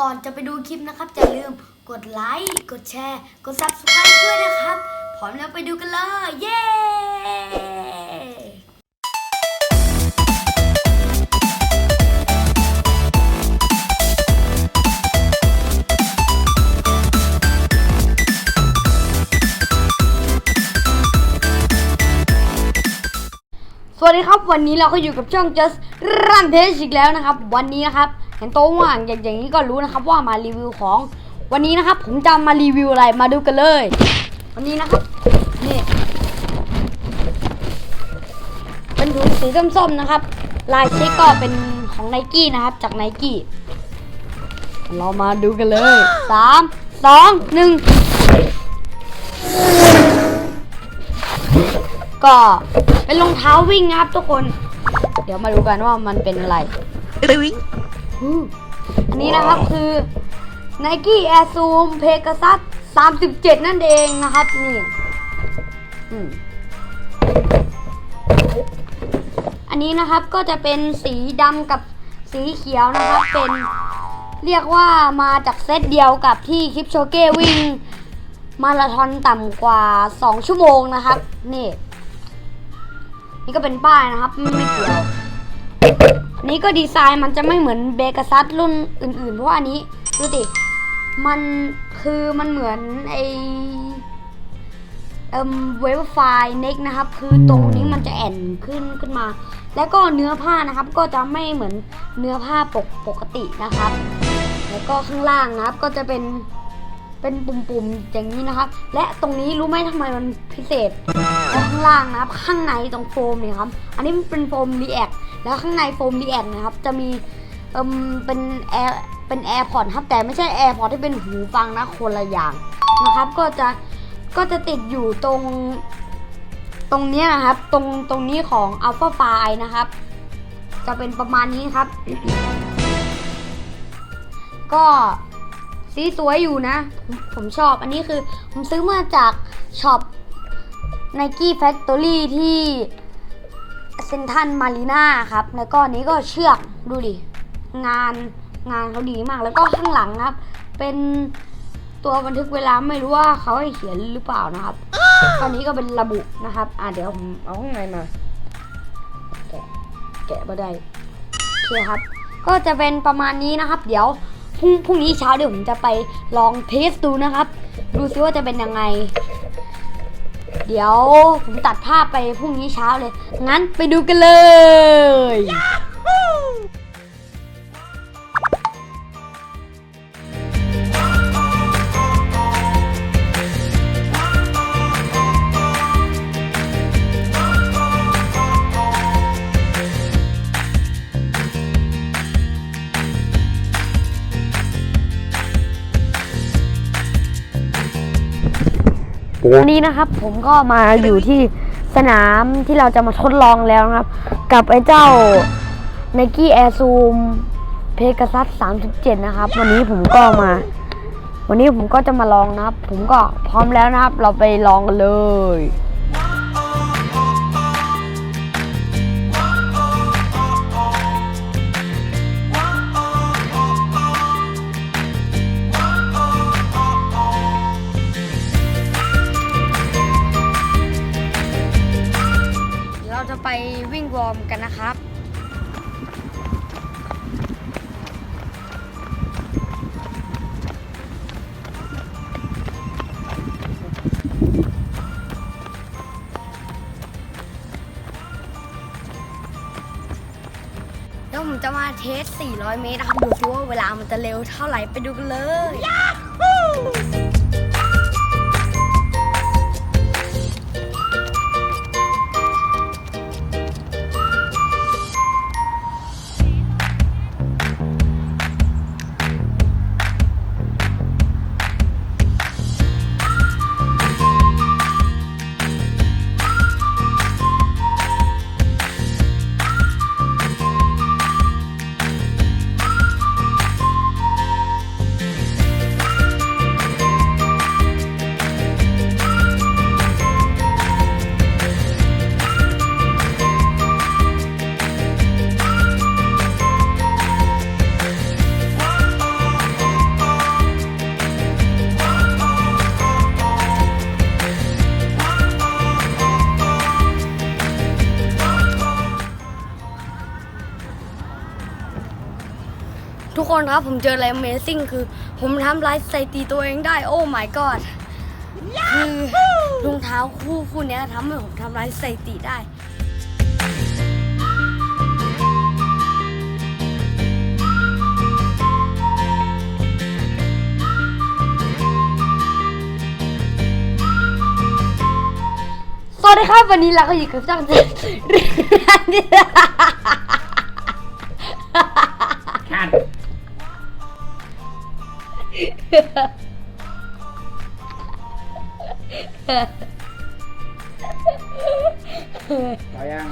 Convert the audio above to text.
ก่อนจะไปดูคลิปนะครับอย่าลืมกดไลค์กดแชร์ กด subscribe ด้วยนะครับ พร้อมแล้วไปดูกันเลย เย้สวัสดีครับวันนี้เราก็อยู่กับช่อง just run test อีกแล้วนะครับ วันนี้นะครับ เห็นโต๊ะว่างอย่างอย่างนี้ก็รู้นะครับว่ามารีวิวของ วันนี้นะครับ ผมจะมารีวิวอะไรมาดูกันเลย วันนี้นะครับนี่เป็นถุงสีส้มๆนะครับ ลายเช็คก็เป็นของไนกี้นะครับ จากไนกี้เรามาดูกันเลยสามสองหนึ่งก็เป็นรองเท้าวิ่งนะครับทุกคน เดี๋ยวมาดูกันว่ามันเป็นอะไรอืม อันนี้นะครับคือ Nike Air Zoom Pegasus 37 นั่นเองนะครับนี่อืมอันนี้นะครับก็จะเป็นสีดำกับสีเขียวนะครับเป็นเรียกว่ามาจากเซตเดียวกับที่คลิปโชเก้วิ่งมาราธอนต่ำกว่า 2 ชั่วโมงนะครับ นี่ นี่ก็เป็นป้ายนะครับ ไม่เกี่ยวอั นี้ก็ดีไซน์มันจะไม่เหมือนเบก a ซัสรุ่นอื่นๆ เพราะว่าอันนี้ดูดิ มันคือมันเหมือนไอเอ่มเวฟไฟเน็กนะครับ คือตรงนี้มันจะแอนขึ้นขึ้นมา แล้วก็เนื้อผ้านะครับ ก็จะไม่เหมือนเนื้อผ้าปกปกตินะครับ แล้วก็ข้างล่างนะครับก็จะเป็นเป็นปุ่มๆอย่างนี้นะครับ และตรงนี้รู้ไหมทำไมมันพิเศษข้างล่างนะครับ ข้างในตรงโฟมเนี่ยครับ อันนี้มันเป็นโฟมรีแอค แล้วข้างในโฟมรีแอคนะครับจะมีเอ่มเป็นแอร์เป็นแอร์พอร์ตครับแต่ไม่ใช่แอร์พอร์ตที่เป็นหูฟังนะคนละอย่างนะครับ ก็จะก็จะติดอยู่ตรงตรงนี้นะครับ ตรงตรงนี้ของ Alpha f i นะครับ จะเป็นประมาณนี้ครับ ก็สีสวยอยู่นะผมผมชอบอันนี้คือ ผมซื้อมาจากช็อป Nike Factory ที่ เซนทันมารีนาครับ แล้วก็นี้ก็เชือกดูดิ งานงานเขาดีมาก แล้วก็ข้างหลังครับ เป็นตัวบันทึกเวลาไม่รู้ว่าเขาให้เขียนหรือเปล่านะครับตอนนี้ก็เป็นระบุนะครับ อะเดี๋ยวผมเอาข้างในมา แกะแกะมาได้โอเคครับ ก็จะเป็นประมาณนี้นะครับ เดี๋ยวพรุ่งพรุ่งนี้เช้าเดี๋ยวผมจะไปลองเทสดูนะครับ ดูซิว่าจะเป็นยังไง เดี๋ยวผมตัดภาพไปพรุ่งนี้เช้าเลย งั้นไปดูกันเลย วันนี้นะครับผมก็มาอยู่ที่สนามที่เราจะมาทดลองแล้วนะครับ กับไอ้เจ้า Nike Air Zoom Pegasus 37 นะครับ วันนี้ผมก็มา วันนี้ผมก็จะมาลองนะครับ ผมก็พร้อมแล้วนะครับ เราไปลองกันเลย ไปวิ่งวอร์มกันนะครับเดี๋ยวผมจะมาเทส 400 เมตรนะครับ ดูซิว่าเวลามันจะเร็วเท่าไหร่ไปดูกันเลยเทุกคนครับผมเจออะไร Amazing คือ ผมทำลายสถิติตัวเองได้ โอ้ my god คือรองเท้าคู่คู่เนี้ยทำให้ผมทำลายสถิติได้สวัสดีครับ วันนี้เราก็อยู่กับช่องเจ็ดเรียน ต่อยัง